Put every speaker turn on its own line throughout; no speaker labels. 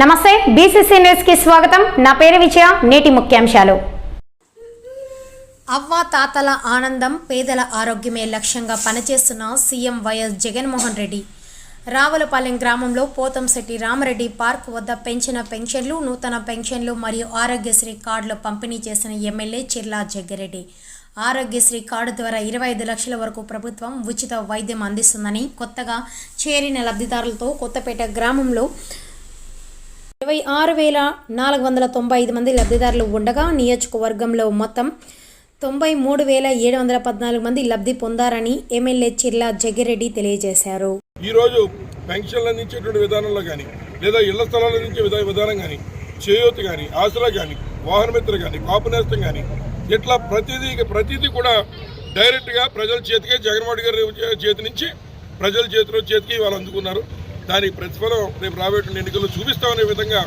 నమస్తే బీసీసీ న్యూస్కి స్వాగతం. నా పేరు విజయ నేటి ముఖ్యాంశాలు.
అవ్వ తాతల ఆనందం పేదల ఆరోగ్యమే లక్ష్యంగా పనిచేస్తున్న సీఎం వైఎస్ జగన్మోహన్ రెడ్డి. రావులపాలెం గ్రామంలో పోతంశెట్టి రామరెడ్డి పార్క్ వద్ద పెంచిన పెన్షన్లు నూతన పెన్షన్లు మరియు ఆరోగ్యశ్రీ కార్డులు పంపిణీ చేసిన ఎమ్మెల్యే చిర్లా జగ్గిరెడ్డి. ఆరోగ్యశ్రీ కార్డు ద్వారా ఇరవై ఐదు లక్షల వరకు ప్రభుత్వం ఉచిత వైద్యం అందిస్తుందని కొత్తగా చేరిన లబ్ధిదారులతో కొత్తపేట గ్రామంలో ఇరవై ఆరు వేల నాలుగు వందల తొంభై ఐదు మంది లబ్ధిదారులు ఉండగా నియోజకవర్గంలో మొత్తం తొంభై మూడు వేల ఏడు వందల పద్నాలుగు మంది లబ్ధి పొందారని ఎమ్మెల్యే చిర్లా జగ్గిరెడ్డి తెలియజేశారు.
ఈరోజు పెన్షన్లు అందించేటువంటి విధానంలో కానీ లేదా ఇళ్ళ స్థలాలు అందించే విధా విధానం కానీ చేయూత కానీ ఆసరా కానీ వాహనమిత్ర కానీ కాపు నేస్తం కానీ ఇట్లా ప్రతిదీ ప్రతిదీ కూడా డైరెక్ట్గా ప్రజల చేతికే జగన్మోహన్ గారి చేతి నుంచి ప్రజల చేతిలో చేతికి వాళ్ళు అందుకున్నారు. దానికి ప్రతిఫలం రేపు రాబోయే ఎన్నికల్లో చూపిస్తామనే విధంగా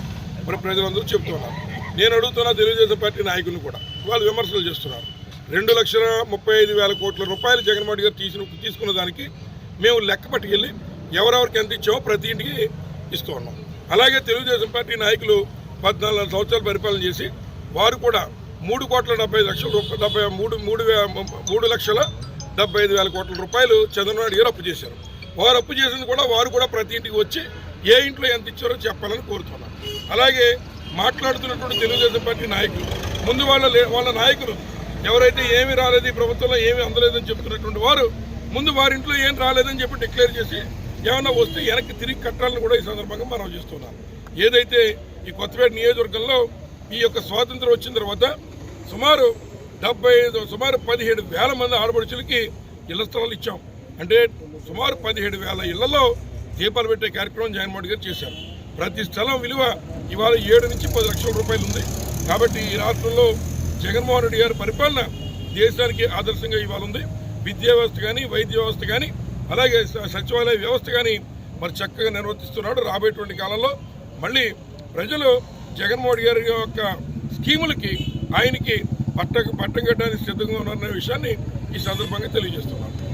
మరి ప్రజలందరూ చెప్తున్నారు. నేను అడుగుతున్న తెలుగుదేశం పార్టీ నాయకులు కూడా. వాళ్ళు విమర్శలు చేస్తున్నారు. రెండు లక్షల ముప్పై ఐదు వేల కోట్ల రూపాయలు జగన్మోహన్ గారు తీసిన తీసుకున్న దానికి మేము లెక్క పట్టుకెళ్ళి ఎవరెవరికి ఎంత ఇచ్చామో ప్రతి ఇంటికి ఇస్తూ ఉన్నాం. అలాగే తెలుగుదేశం పార్టీ నాయకులు పద్నాలుగు సంవత్సరాలు పరిపాలన చేసి వారు కూడా మూడు కోట్ల డెబ్బై లక్షల రూపాయలు డెబ్బై మూడు మూడు వే- మూడు లక్షల డెబ్బై ఐదు వేల కోట్ల రూపాయలు చంద్రబాబు నాయుడు గారు అప్పు చేశారు. వారు అప్పు చేసింది కూడా వారు కూడా ప్రతి ఇంటికి వచ్చి ఏ ఇంట్లో ఎంత ఇచ్చారో చెప్పాలని కోరుతున్నాను అలాగే మాట్లాడుతున్నటువంటి తెలుగుదేశం పార్టీ నాయకులు ముందు వాళ్ళ లే- వాళ్ళ నాయకులు ఎవరైతే ఏమి రాలేదు ఈ ప్రభుత్వంలో ఏమి అందలేదని చెప్తున్నటువంటి వారు ముందు వారింట్లో ఏం రాలేదని చెప్పి డిక్లేర్ చేసి ఏమైనా వస్తే వెనక్కి తిరిగి కట్టాలని కూడా ఈ సందర్భంగా మనం చేస్తున్నాం. ఏదైతే ఈ కొత్తపేట నియోజకవర్గంలో ఈ యొక్క స్వాతంత్రం వచ్చిన తర్వాత సుమారు డెబ్బై ఐదు సుమారు పదిహేడు వేల మంది ఆడపడుచులకి ఇళ్ళ స్థలాలు ఇచ్చాం. అంటే సుమారు పదిహేడు వేల ఇళ్ళలో దీపాలు పెట్టే కార్యక్రమం జగన్మోహన్ గారు చేశారు. ప్రతి స్థలం విలువ ఇవాళ ఏడు నుంచి పది లక్షల రూపాయలు ఉంది. కాబట్టి ఈ రాష్ట్రంలో జగన్మోహన్ రెడ్డి గారి పరిపాలన దేశానికి ఆదర్శంగా ఇవాళ ఉంది. విద్యా వ్యవస్థ కానీ వైద్య వ్యవస్థ కానీ అలాగే స- సచివాలయ వ్యవస్థ కానీ మరి చక్కగా నిర్వర్తిస్తున్నాడు రాబోయేటువంటి కాలంలో. మళ్ళీ ప్రజలు జగన్మోహన్ గారి యొక్క స్కీములకి ఆయనకి పట్ట పట్టం కట్టడానికి సిద్ధంగా ఉన్నారనే విషయాన్ని ఈ సందర్భంగా తెలియజేస్తున్నాను.